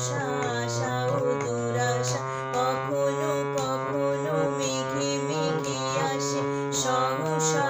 আশা কখনো কখনো মেঘে মেঘে আসে সহসা